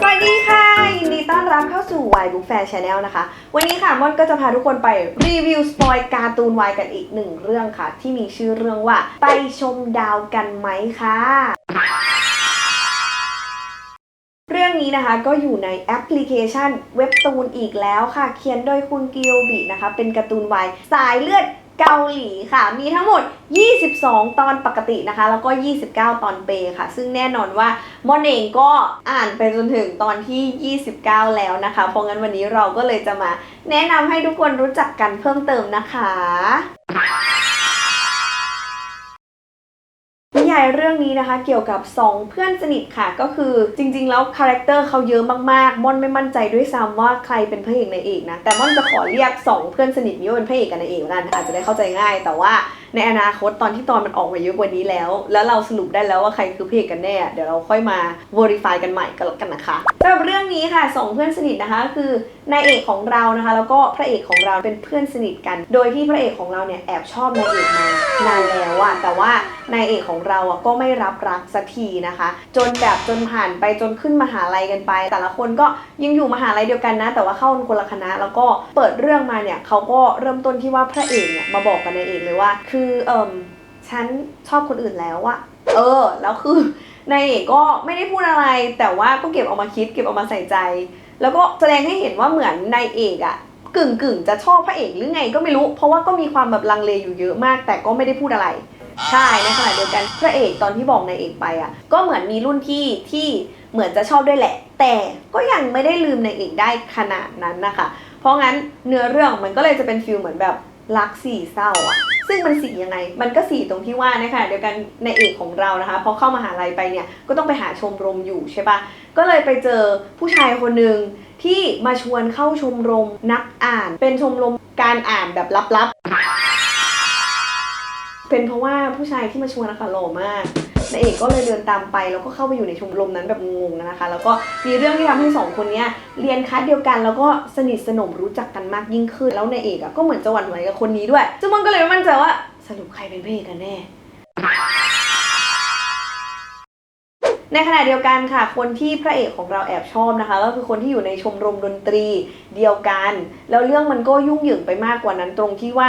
สวัสดีค่ะ ยินดีต้อนรับเข้าสู่ Y Book Fan Channel นะคะ วันนี้ค่ะม่อนก็จะพาทุกคนไปรีวิวสปอยการ์ตูนวายกันอีกหนึ่งเรื่องค่ะ ที่มีชื่อเรื่องว่า ไปชมดาวกันไหมค่ะ เรื่องนี้นะคะก็อยู่ในแอปพลิเคชันเว็บตูนอีกแล้วค่ะ เขียนโดยคุณกิโยบินะคะ เป็นการ์ตูนวายสายเลือด เกาหลีค่ะ มีทั้งหมด 22 ตอนปกตินะคะ แล้วก็ 29 ตอนเปย์ค่ะ ซึ่งแน่นอนว่ามอนเองก็อ่านไปจนถึงตอนที่ 29 แล้วนะคะ เพราะงั้นวันนี้เราก็เลยจะมาแนะนำให้ทุกคนรู้จักกันเพิ่มเติมนะคะายเรื่องนี้นะคะ เกี่ยวกับ 2 เพื่อนสนิทค่ะ ก็คือจริง ๆ แล้วคาแรคเตอร์เขาเยอะมากๆม่อนไม่มั่นใจด้วยซ้ำว่าใครเป็นพระเอกนายเอกนะแต่ม่อนจะขอเรียก 2 เพื่อนสนิทนี้ว่าเป็นพระเอกกับนางเอกแล้วกันอาจจะได้เข้าใจง่าย แต่ว่าในอนาคตตอนที่ตอนมันออกมาเยอะกว่านี้แล้ว แล้วเราสรุปได้แล้วว่าใครคือพระเอกกันแน่ เดี๋ยวเราค่อยมา verify กันใหม่ก็แล้วกันนะคะสำหรับเรื่องนี้ค่ะสองเพื่อนสนิทนะคะ คือนายเอกของเรานะคะ แล้วก็พระเอกของเราเป็นเพื่อนสนิทกัน โดยที่พระเอกของเราเนี่ยแอบชอบนายเอกมานานแล้วอะแต่ว่านายเอกของเราอะก็ไม่รับรักสักทีนะคะ จนแบบจนผ่านไปจนขึ้นมหาลัยกันไป แต่ละคนก็ยังอยู่มหาลัยเดียวกันนะ แต่ว่าเข้าคนละคณะ แล้วก็เปิดเรื่องมาเนี่ยเขาก็เริ่มต้นที่ว่าพระเอกเนี่ยมาบอกกับนายเอกเลยว่าคือเอิมฉันชอบคนอื่นแล้วอะเออ แล้วคือนายเอกก็ไม่ได้พูดอะไร แต่ว่าก็เก็บออกมาคิดเก็บออกมาใส่ใจ แล้วก็แสดงให้เห็นว่าเหมือนนายเอกอะกึ่งกึ่งจะชอบพระเอกหรือไงก็ไม่รู้ เพราะว่าก็มีความแบบลังเลอยู่เยอะมาก แต่ก็ไม่ได้พูดอะไร ใช่ในขณะเดียวกันพระเอกตอนที่บอกนายเอกไปอะก็เหมือนมีรุ่นพี่ที่เหมือนจะชอบด้วยแหละ แต่ก็ยังไม่ได้ลืมนายเอกได้ขนาดนั้นนะคะ เพราะงั้นเนื้อเรื่องมันก็เลยจะเป็นฟิลเหมือนแบบรักสี่เศร้าอะ ซึ่งมันสียังไง มันก็สีตรงที่ว่านะคะเดียวกันในเอกของเรานะคะพอเข้ามหาลัยไปเนี่ยก็ต้องไปหาชมรมอยู่ใช่ปะก็เลยไปเจอผู้ชายคนหนึ่งที่มาชวนเข้าชมรมนักอ่าน เป็นชมรมการอ่านแบบลับๆเป็นเพราะว่าผู้ชายที่มาชวนนะคะหล่อมาก นายเอกก็เลยเดินตามไป แล้วก็เข้าไปอยู่ในชมรมนั้นแบบงงๆนะคะ แล้วก็มีเรื่องที่ทำให้สองคนนี้เรียนคลาสเดียวกัน แล้วก็สนิทสนมรู้จักกันมากยิ่งขึ้น แล้วนายเอกก็เหมือนจะหวั่นไหวกับคนนี้ด้วยซึ่งมันก็เลยไม่มั่นใจว่าสรุปใครเป็นพระเอกกันแน่ในขณะเดียวกันค่ะ คนที่พระเอกของเราแอบชอบนะคะ ก็คือคนที่อยู่ในชมรมดนตรีเดียวกัน แล้วเรื่องมันก็ยุ่งเหยิงไปมากกว่านั้นตรงที่ว่า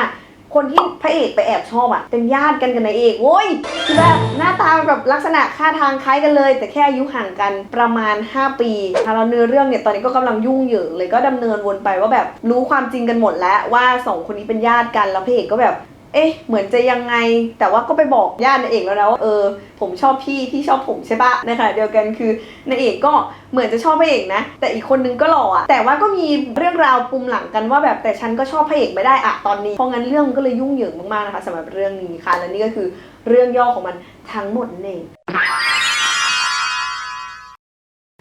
คนที่พระเอกไปแอบชอบอะเป็นญาติกันกับนายเอกโว้ยคือแบบหน้าตาแบบลักษณะค่าทางคล้ายกันเลย แต่แค่อายุห่างกันประมาณ 5 ปีแล้วเนื้อเรื่องเนี่ยตอนนี้ก็กำลังยุ่งเหยิงเลยก็ดำเนินวนไปว่าแบบรู้ความจริงกันหมดแล้วว่าสองคนนี้เป็นญาติกันแล้วพระเอกก็แบบ เอ๊ะ เหมือนจะยังไง แต่ว่าก็ไปบอกญาตินายเอกแล้วนะว่าเออ ผมชอบพี่พี่ชอบผมใช่ปะในขณะเดียวกันคือนายเอกก็เหมือนจะชอบพระเอกนะ แต่อีกคนนึงก็หล่ออะแต่ว่าก็มีเรื่องราวปุ่มหลังกันว่าแบบแต่ฉันก็ชอบพระเอกไม่ได้อะตอนนี้เพราะงั้นเรื่องมันก็เลยยุ่งเหยิงมากๆนะคะสำหรับเรื่องนี้ค่ะ และนี่ก็คือเรื่องย่อของมันทั้งหมดนั่นเอง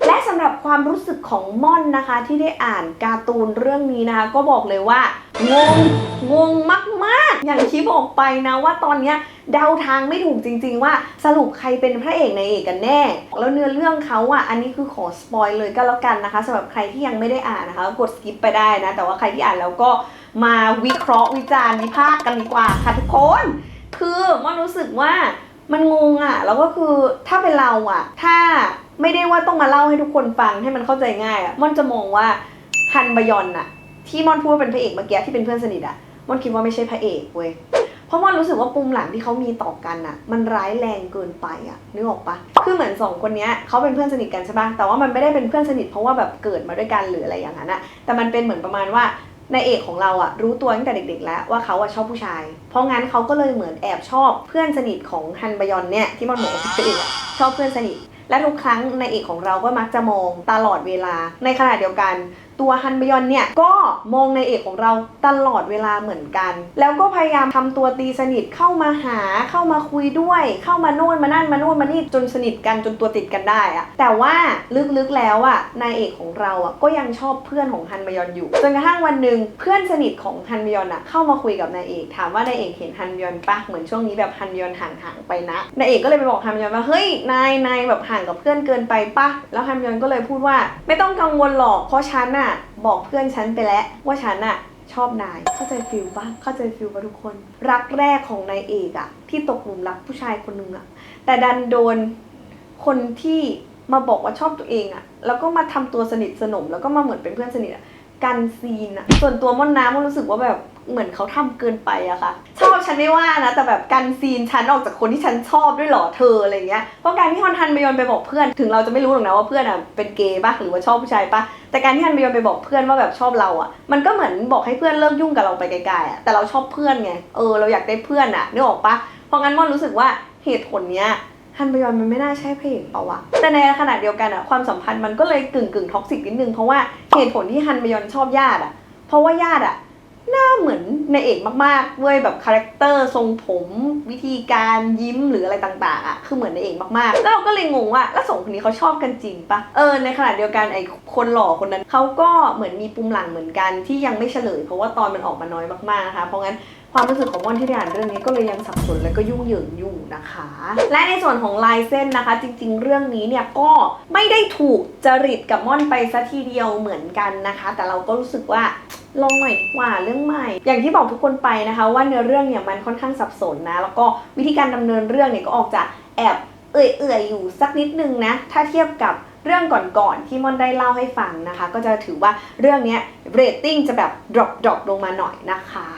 และสำหรับความรู้ ของม่อนนะคะที่ได้อ่านการ์ตูนเรื่องนี้นะคะ ก็บอกเลยว่างงงงมากๆ อย่างที่บอกไปนะว่าตอนเนี้ยเดาทางไม่ถูกจริง ๆ ว่าสรุปใครเป็นพระเอกในเอกกันแน่ แล้วเนื้อเรื่องเขาอะอันนี้คือขอสปอยเลยก็แล้วกันนะคะสำหรับใครที่ยังไม่ได้อ่านนะคะกดสกิปไปได้นะ แต่ว่าใครที่อ่านแล้วก็มาวิเคราะห์วิจารณ์วิพากษ์กันดีกว่าค่ะทุกคน คือม่อนรู้สึกว่ามันงงอะแล้วก็คือถ้าเป็นเราอะ ถ้า ไม่ได้ว่าต้องมาเล่าให้ทุกคนฟังให้มันเข้าใจง่ายอะม่อนจะมองว่าฮันบยอนอะที่ม่อนพูดว่าเป็นพระเอกเมื่อกี้ที่เป็นเพื่อนสนิทอะม่อนคิดว่าไม่ใช่พระเอกเว้ยเพราะม่อนรู้สึกว่าปุ่มหลังที่เขามีต่อกันอะมันร้ายแรงเกินไปอะนึกออกปะคือเหมือนสองคนเนี้ยเขาเป็นเพื่อนสนิทกันใช่ปะแต่ว่ามันไม่ได้เป็นเพื่อนสนิทเพราะว่าแบบเกิดมาด้วยกันหรืออะไรอย่างนั้นอะแต่มันเป็นเหมือนประมาณว่านายเอกของเราอะรู้ตัวตั้งแต่เด็ก ๆ แล้วว่าเขาอะชอบผู้ชาย เพราะงั้นเขาก็เลยเหมือนแอบชอบเพื่อนสนิทของฮันบยอนเนี่ยที่มันบอกว่าเป็นเอกชอบเพื่อนสนิท และทุกครั้งในเอกของเราก็มักจะมองตลอดเวลาในขณะเดียวกัน ตัวฮันบยอนเนี่ยก็มองในเอกของเราตลอดเวลาเหมือนกัน แล้วก็พยายามทำตัวตีสนิทเข้ามาหาเข้ามาคุยด้วย เข้ามาโน่นมานั่นมาโน่นมานี่จนสนิทกันจนตัวติดกันได้อะแต่ว่าลึกๆแล้วอะนายเอกของเราอะก็ยังชอบเพื่อนของฮันบยอนอยู่จนกระทั่งวันหนึ่งเพื่อนสนิทของฮันบยอนอะเข้ามาคุยกับนายเอก ถามว่านายเอกเห็นฮันบยอนปะเหมือนช่วงนี้แบบฮันบยอนห่างๆไปนะนายเอกก็เลยไปบอกฮันบยอนว่าเฮ้ยนายนายแบบห่างกับเพื่อนเกินไปปะแล้วฮันบยอนก็เลยพูดว่าไม่ต้องกังวลหรอกเพราะฉันอะบอกเพื่อนฉันไปแล้วว่าฉันอะชอบนาย เข้าใจฟิลปะเข้าใจฟิลปะทุกคน รักแรกของนายเอกอะที่ตกหลุมรักผู้ชายคนหนึงอะแต่ดันโดนคนที่มาบอกว่าชอบตัวเองอะแล้วก็มาทำตัวสนิทสนม แล้วก็มาเหมือนเป็นเพื่อนสนิทอะ กันซีนอะส่วนตัวม่อนน้ำมันรู้สึกว่าแบบเหมือนเขาทำเกินไปอะค่ะ ชอบฉันไม่ว่านะ แต่แบบกันซีนฉันออกจากคนที่ฉันชอบด้วยหรอเธออะไรเงี้ยเพราะการที่ฮอนทันไปยอนไปบอกเพื่อน ถึงเราจะไม่รู้หรอกนะว่าเพื่อนอะเป็นเกย์ปะหรือว่าชอบผู้ชายปะแต่การที่ฮันไปยอนไปบอกเพื่อนว่าแบบชอบเราอะมันก็เหมือนบอกให้เพื่อนเลิกยุ่งกับเราไปไกลๆอะแต่เราชอบเพื่อนไงเออเราอยากได้เพื่อนอะนึกออกปะเพราะงั้นม่อนรู้สึกว่าเหตุผลเนี้ย ฮันบยอนมันไม่น่าใช่พระเอกเปล่าวะแต่ในขณะเดียวกันอะความสัมพันธ์มันก็เลยกึ่งกึ่งท็อกซิกนิดนึงเพราะว่าเหตุผลที่ฮันบยอนชอบญาติอะเพราะว่าญาติอะหน้าเหมือนในเอกมากๆเว้ยแบบคาแรคเตอร์ทรงผมวิธีการยิ้มหรืออะไรต่างๆอะคือเหมือนในเอกมากๆ แล้วเราก็เลยงงว่าแล้วสองคนนี้เขาชอบกันจริงปะเออในขณะเดียวกันไอ้คนหล่อคนนั้นเขาก็เหมือนมีปุ่มหลังเหมือนกันที่ยังไม่เฉลย เพราะว่าตอนมันออกมาน้อยมากๆนะคะเพราะงั้น ความรู้สึกของม่อนที่ได้อ่านเรื่องนี้ก็เลยยังสับสนและก็ยุ่งเหยิงอยู่นะคะ และในส่วนของลายเส้นนะคะ จริง ๆ เรื่องนี้เนี่ยก็ไม่ได้ถูกจริตกับม่อนไปซะทีเดียวเหมือนกันนะคะ แต่เราก็รู้สึกว่าลองหน่อยดีกว่าเรื่องใหม่ อย่างที่บอกทุกคนไปนะคะ ว่าเนื้อเรื่องเนี่ยมันค่อนข้างสับสนนะ แล้วก็วิธีการดำเนินเรื่องเนี่ยก็ออกจะแอบเอื่อยๆอยู่สักนิดนึงนะ ถ้าเทียบกับ เรื่องก่อนๆที่ม่อนได้เล่าให้ฟังนะคะ ก็จะถือว่าเรื่องนี้เรตติ้งจะแบบ drop drop ลงมาหน่อยนะคะ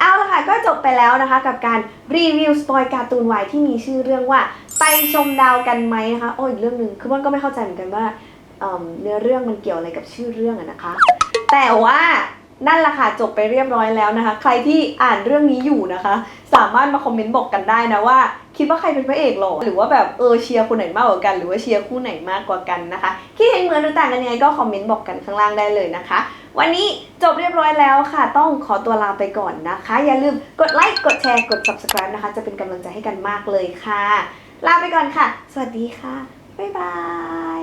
เอาละค่ะก็จบไปแล้วนะคะ กับการรีวิวสปอยการ์ตูนวายที่มีชื่อเรื่องว่าไปชมดาวกันไหมนะคะโอ้ยเรื่องหนึ่งคือมันก็ไม่เข้าใจเหมือนกันว่าเเนื้อเรื่องมันเกี่ยวอะไรกับชื่อเรื่องอะนะคะ แต่ว่า นั่นแหละค่ะจบไปเรียบร้อยแล้วนะคะ ใครที่อ่านเรื่องนี้อยู่นะคะ สามารถมาคอมเมนต์บอกกันได้นะว่า คิดว่าใครเป็นพระเอกหรอ หรือว่าแบบเออเชียร์คนไหนมากกว่ากัน หรือว่าเชียร์คู่ไหนมากกว่ากันนะคะคิดเห็นเหมือนหรือต่างกันยังไงก็คอมเมนต์บอกกันข้างล่างได้เลยนะคะ วันนี้จบเรียบร้อยแล้วค่ะ ต้องขอตัวลาไปก่อนนะคะ อย่าลืมกดไลค์กดแชร์กด subscribe นะคะ จะเป็นกำลังใจให้กันมากเลยค่ะ ลาไปก่อนค่ะ สวัสดีค่ะบ๊ายบาย